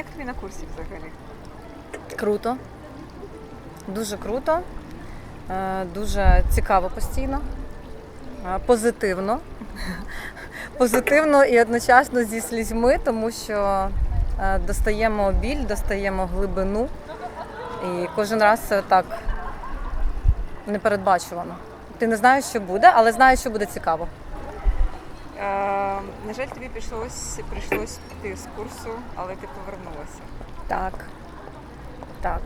Як тобі на курсі взагалі? Круто. Дуже круто. Е, Дуже цікаво постійно. Е, Позитивно. Позитивно і одночасно зі слізьми, тому що е, достаємо біль, достаємо глибину. І кожен раз це так непередбачувано. Ти не знаєш, що буде, але знаєш, що буде цікаво. Е, на жаль, тобі прийшлось, прийшлось піти з курсу, але ти повернулася. Так. Так.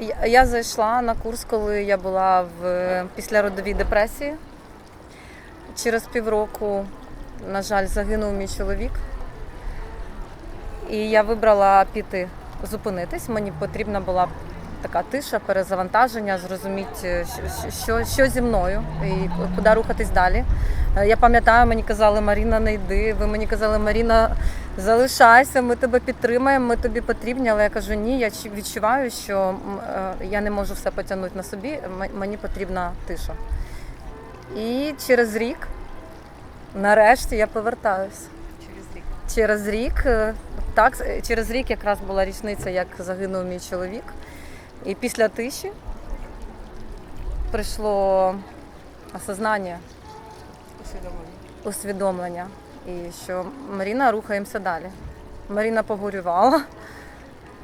Е, я- зайшла на курс, коли я була в післяродовій депресії. Через півроку, на жаль, загинув мій чоловік. І я вибрала піти зупинитись. Мені потрібна була така тиша, перезавантаження, зрозуміти, що, що, що зі мною і куди рухатись далі. Е, Я пам'ятаю, мені казали, Маріна, не йди. Ви мені казали, Маріна, залишайся, ми тебе підтримаємо, ми тобі потрібні. Але я кажу, ні, я відчуваю, що е, я не можу все потягнути на собі, мені потрібна тиша. І через рік, нарешті, я повертаюсь. Через рік. Через рік, е, так, е, через рік якраз була річниця, як загинув мій чоловік. І після тиші прийшло осознання, Усвідомлення. усвідомлення. І що Маріна рухаємося далі. Маріна погорювала,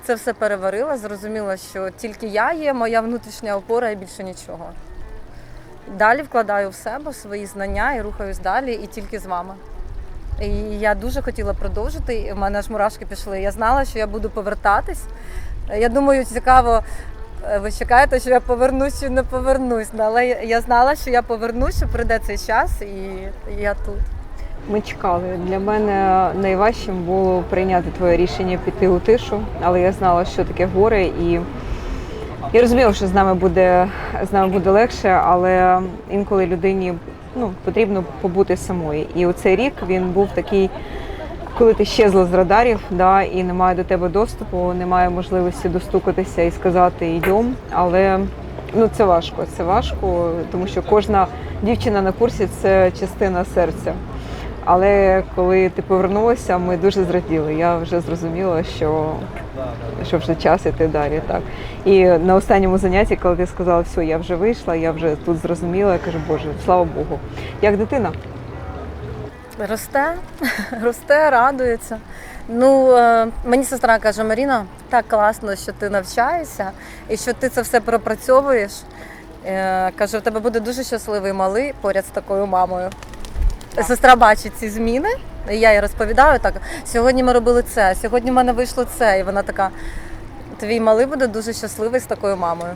це все переварила, зрозуміла, що тільки я є, моя внутрішня опора і більше нічого. Далі вкладаю в себе свої знання і рухаюсь далі, і тільки з вами. І я дуже хотіла продовжити. в мене аж мурашки пішли. Я знала, що я буду повертатись. Я думаю, цікаво, е, ви чекаєте, що я повернусь чи не повернусь. Але я- знала, що я повернусь, що прийде цей час, і я тут. Ми чекали. Для мене найважчим було прийняти твоє рішення піти у тишу, але я знала, що таке горе, і я розуміла, що з нами буде з нами буде легше, але інколи людині ну, потрібно побути самою. І оцей рік він був такий, коли ти щезла з радарів, да, і немає до тебе доступу, немає можливості достукатися і сказати йдем. Але ну це важко. Це важко, тому що кожна дівчина на курсі це частина серця. Але коли ти повернулася, ми дуже зраділи. Я вже зрозуміла, що, що вже час іти далі. Так. І на останньому занятті, коли ти сказала, все, я вже вийшла, я вже тут зрозуміла, я кажу, Боже, слава Богу. Як дитина? Росте, росте, радується. Ну, е, мені сестра каже, Маріна, так класно, що ти навчаєшся і що ти це все пропрацьовуєш. Е, Каже, у тебе буде дуже щасливий малий поряд з такою мамою. Сестра бачить ці зміни, і я їй розповідаю так. Сьогодні ми робили це, сьогодні в мене вийшло це. І вона така: твій малий буде дуже щасливий з такою мамою.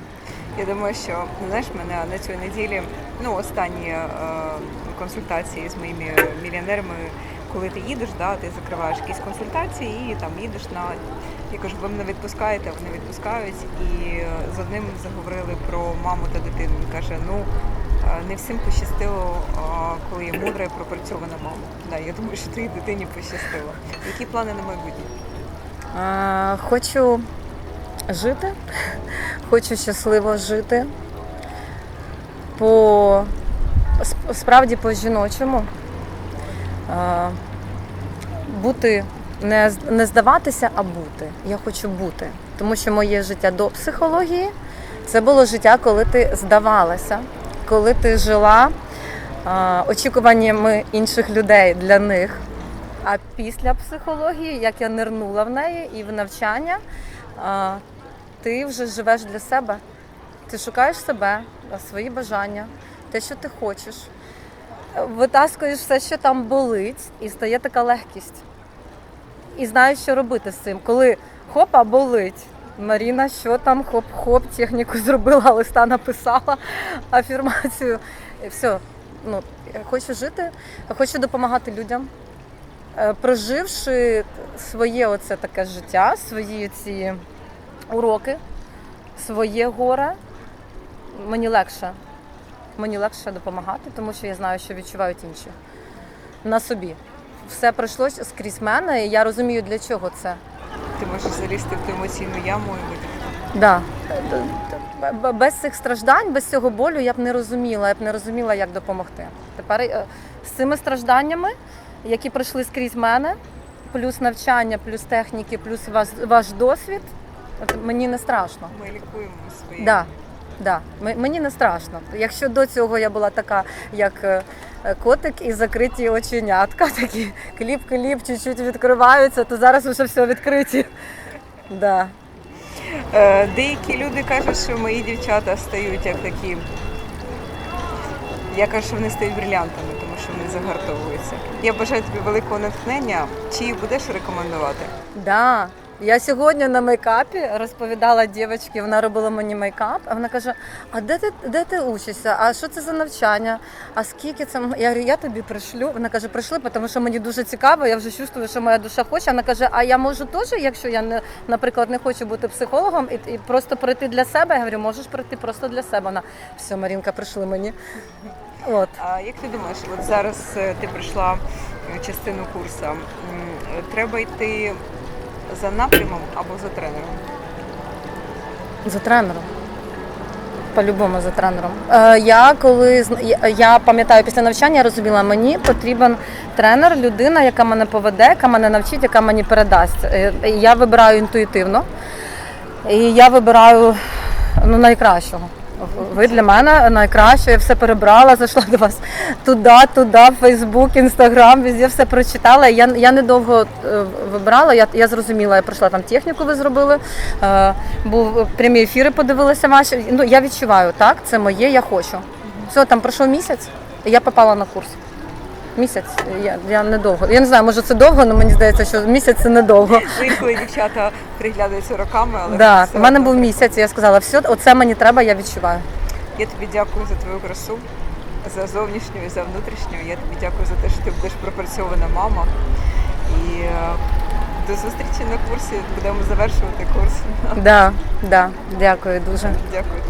Я думаю, що знаєш, мене на цій неділі, ну останні е, консультації з моїми мільйонерами, коли ти їдеш, да, ти закриваєш якісь консультації і там їдеш на. Я кажу, ви мене відпускаєте, вони відпускають. І е, з одним заговорили про маму та дитину. Він каже, ну е, не всім пощастило, е, коли є мудра і пропрацьована мама. Да, я думаю, що твоїй дитині пощастило. Які плани на майбутнє? Хочу жити, хочу щасливо жити. По справді по-жіночому. Бути, не, не здаватися, а бути. Я хочу бути. Тому що моє життя до психології це було життя, коли ти здавалася, коли ти жила очікуваннями інших людей для них. А після психології, як я нирнула в неї і в навчання, ти вже живеш для себе. Ти шукаєш себе, свої бажання, те, що ти хочеш. Витаскуєш все, що там болить, і стає така легкість. І знаєш, що робити з цим. Коли хопа болить. Маріна, що там, хоп-хоп, техніку зробила, листа написала, афірмацію. Все. Ну, я хочу жити, я хочу допомагати людям. Е, проживши своє оце таке життя, свої ці уроки, своє горе, мені легше. Мені легше допомагати, тому що я знаю, що відчувають інші на собі. Все пройшло скрізь мене, і я розумію, для чого це. Ти можеш залізти в ту емоційну яму і видихнути. Да. Без цих страждань, без цього болю я б не розуміла, я б не розуміла, як допомогти. Тепер е, з цими стражданнями, які пройшли скрізь мене, плюс навчання, плюс техніки, плюс ваш, ваш досвід. От мені не страшно. Ми лікуємо свої. Да, да. Мені не страшно. Якщо до цього я була така, як е, е, котик і закриті оченятка, такі кліп-кліп, чуть-чуть відкриваються, то зараз вже все відкриті. Да. Е, Деякі люди кажуть, що мої дівчата стають як такі. Я кажу, що вони стають брилянтами, тому що вони загартовуються. Я бажаю тобі великого натхнення. Чи будеш рекомендувати? Да. Я сьогодні на мейкапі розповідала дівчинці, вона робила мені мейкап, а вона каже: А де ти де ти учишся? А що це за навчання? А скільки це? м-?» Я говорю, я тобі пришлю. Вона каже, прийшли, тому що мені дуже цікаво. Я вже чувствую, що моя душа хоче. Вона каже: А я можу теж, якщо я не, наприклад, не хочу бути психологом, і, і просто прийти для себе. Я говорю, можеш прийти просто для себе. Вона все, Марінка, прийшли мені. От. А як ти думаєш, от зараз е, ти пройшла е, частину курсу, е, треба йти за напрямом або за тренером? За тренером. По-любому за тренером. Е, я коли я пам'ятаю після навчання, я розуміла, мені потрібен тренер, людина, яка мене поведе, яка мене навчить, яка мені передасть. Е, я вибираю інтуїтивно. І я вибираю ну, найкращого. Ви для мене найкраще, я все перебрала, зайшла до вас туди, туди, Фейсбук, Інстаграм, везде все прочитала. Я, я недовго е, вибирала, я, я зрозуміла, я пройшла там техніку, ви зробили. Е, був прямі ефіри, подивилася ваші. Ну, я відчуваю, так, це моє, я хочу. Все, там пройшов місяць, і я попала на курс. Місяць, я, я недовго. Я не знаю, може це довго, але мені здається, що місяць це недовго. Інколи дівчата приглядаються роками, але Да, все у мене одно був місяць, і я сказала, все, оце мені треба, я відчуваю. Я тобі дякую за твою красу, за зовнішню і за внутрішню. Я тобі дякую за те, що ти будеш пропрацьована мама. І е, до зустрічі на курсі. Будемо завершувати курс. Да, да, дякую дуже. Дякую.